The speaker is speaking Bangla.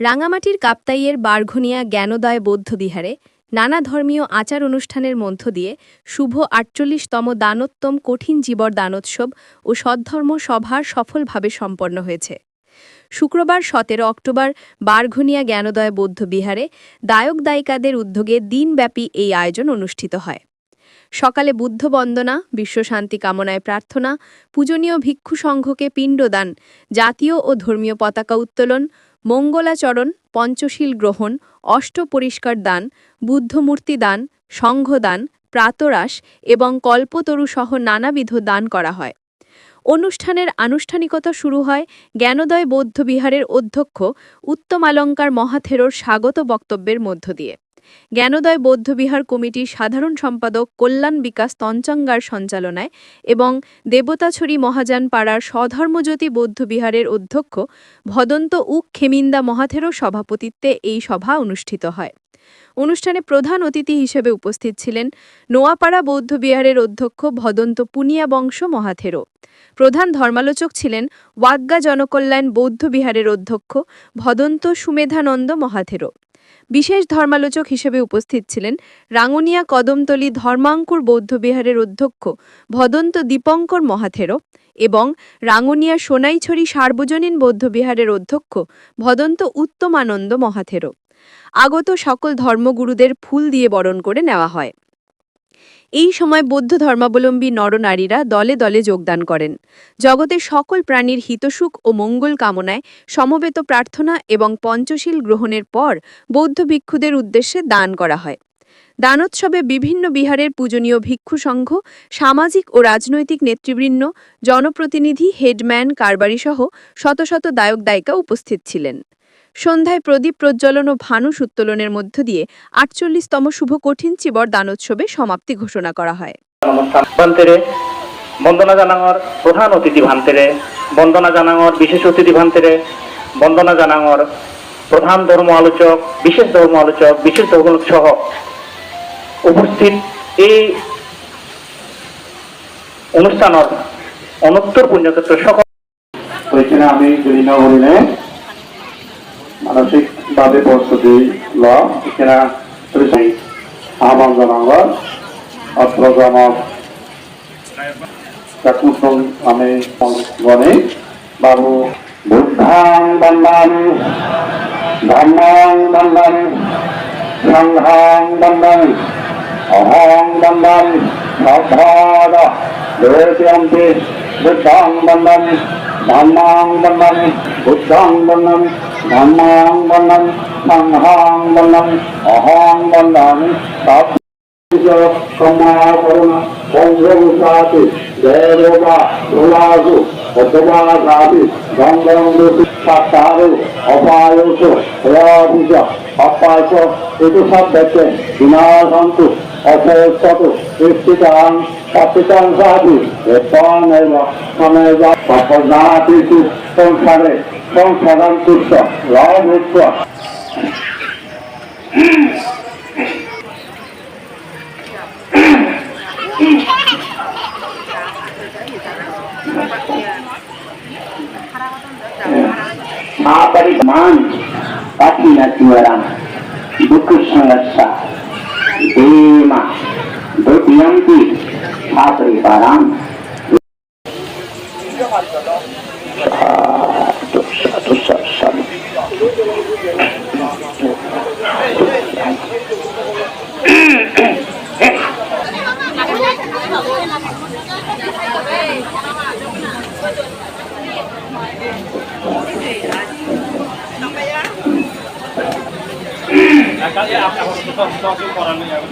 রাঙামাটির কাপ্তাইয়ের বারঘনিয়া জ্ঞানোদয় বৌদ্ধবিহারে নানা ধর্মীয় আচার অনুষ্ঠানের মধ্য দিয়ে শুভ আটচল্লিশতম দানোত্তম কঠিন জীবর দানোৎসব ও সদ্ধর্ম সভার সফলভাবে সম্পন্ন হয়েছে। শুক্রবার সতেরো অক্টোবর বারঘনিয়া জ্ঞানোদয় বৌদ্ধবিহারে দায়ক দায়িকাদের উদ্যোগে দিনব্যাপী এই আয়োজন অনুষ্ঠিত হয়। সকালে বুদ্ধ বন্দনা বিশ্বশান্তি কামনায় প্রার্থনা, পূজনীয় ভিক্ষু সংঘকে পিণ্ডদান, জাতীয় ও ধর্মীয় পতাকা উত্তোলন মঙ্গলাচরণ, পঞ্চশীল গ্রহণ অষ্টপরিষ্কার দান, বুদ্ধমূর্তি দান, সংঘদান প্রাতরাস এবং কল্পতরুসহ নানাবিধ দান করা হয়। অনুষ্ঠানের আনুষ্ঠানিকতা শুরু হয় জ্ঞানোদয় বৌদ্ধবিহারের অধ্যক্ষ উত্তমালঙ্কার মহাথেরোর স্বাগত বক্তব্যের মধ্য দিয়ে। জ্ঞানোদয় বৌদ্ধবিহার কমিটির সাধারণ সম্পাদক কল্যাণ বিকাশ তঞ্চঙ্গার সঞ্চালনায় এবং দেবতাছড়ি মহাযান পাড়ার স্বধর্মজ্যোতি বৌদ্ধবিহারের অধ্যক্ষ ভদন্ত উক খেমিন্দা মহাথেরোর সভাপতিত্বে এই সভা অনুষ্ঠিত হয়। অনুষ্ঠানে প্রধান অতিথি হিসেবে উপস্থিত ছিলেন নোয়াপাড়া বৌদ্ধবিহারের অধ্যক্ষ ভদন্ত পুনিয়া বংশ মহাথেরো প্রধান ধর্মালোচক ছিলেন ওয়াগ্গা জনকল্যাণ বৌদ্ধবিহারের অধ্যক্ষ ভদন্ত সুমেধানন্দ মহাথেরো বিশেষ ধর্মালোচক হিসেবে উপস্থিত ছিলেন রাঙ্গুনিয়া কদমতলী ধর্মাঙ্কুর বৌদ্ধবিহারের অধ্যক্ষ ভদন্ত দীপঙ্কর মহাথেরো এবং রাঙ্গুনিয়া সোনাইছড়ি সার্বজনীন বৌদ্ধবিহারের অধ্যক্ষ ভদন্ত উত্তমানন্দ মহাথেরো আগত সকল ধর্মগুরুদের ফুল দিয়ে বরণ করে নেওয়া হয়। এই সময় বৌদ্ধ ধর্মাবলম্বী নরনারীরা দলে দলে যোগদান করেন। জগতের সকল প্রাণীর হিতসুখ ও মঙ্গল কামনায় সমবেত প্রার্থনা এবং পঞ্চশীল গ্রহণের পর বৌদ্ধ ভিক্ষুদের উদ্দেশ্যে দান করা হয়। দানোৎসবে বিভিন্ন বিহারের পূজনীয় ভিক্ষু সংঘ, সামাজিক ও রাজনৈতিক নেতৃবৃন্দ, জনপ্রতিনিধি, হেডম্যান, কারবারিসহ শত শত দায়ক দায়িকা উপস্থিত ছিলেন। সন্ধ্যায় প্ৰদীপ প্ৰজ্বলন ও ভানুষ উত্তোলনের মধ্য দিয়ে আটচল্লিশতম শুভ কঠিন চিবর দানোৎসবে সমাপ্তি ঘোষণা করা হয়। বন্দনা জানাঙর প্রধান অতিথি ভান্তেরে বন্দনা জানাঙর বিশেষ অতিথি ভান্তেরে বন্দনা জানাঙর প্রধান ধর্ম আলোচক বিশেষ ধর্ম আলোচক বিশেষ ধর্ম সহ উপস্থিত এই অনুষ্ঠানৰ অনুত্তৰ পুণ্যক্ষেত্ৰ সকল আমি মানসিকভাবে প্রস্তুতি ল শ্রী আহ্বান জানাব অত্র জনক চাকুতম আমি গণে বাবু, বুদ্ধাং বন্দান ধর্মাং বন্দান সংঘাং বন্দান অহং বন্দান সভাদ বুদ্ধাং বন্দান ধর্মাং বন্দান বুদ্ধাং धम्मां वन्दं मङ्हां वन्दम् अहां वन्दामि क्षमाकरुण बन्धुसाति जयदेवा भुलासु पशुवासाति गङ्गङ्गेषु সাতারু অপায়ুষ রাভুষ অপায়স এটু সভ্যতে বিনাশন্তু অপয়সত ইষ্টিতাং সপিতাং সাধু এপানৈব সমেব সপনাতিষু সংসারে সংসারাম তুষ্ট, লাভ হচ্ছ মান, পাখি না চুয়ারাম দুঃখ সংঘর্ষা দেমা দ্বিতীয়ন্তি ছাত্রী পারাম করানো যাবে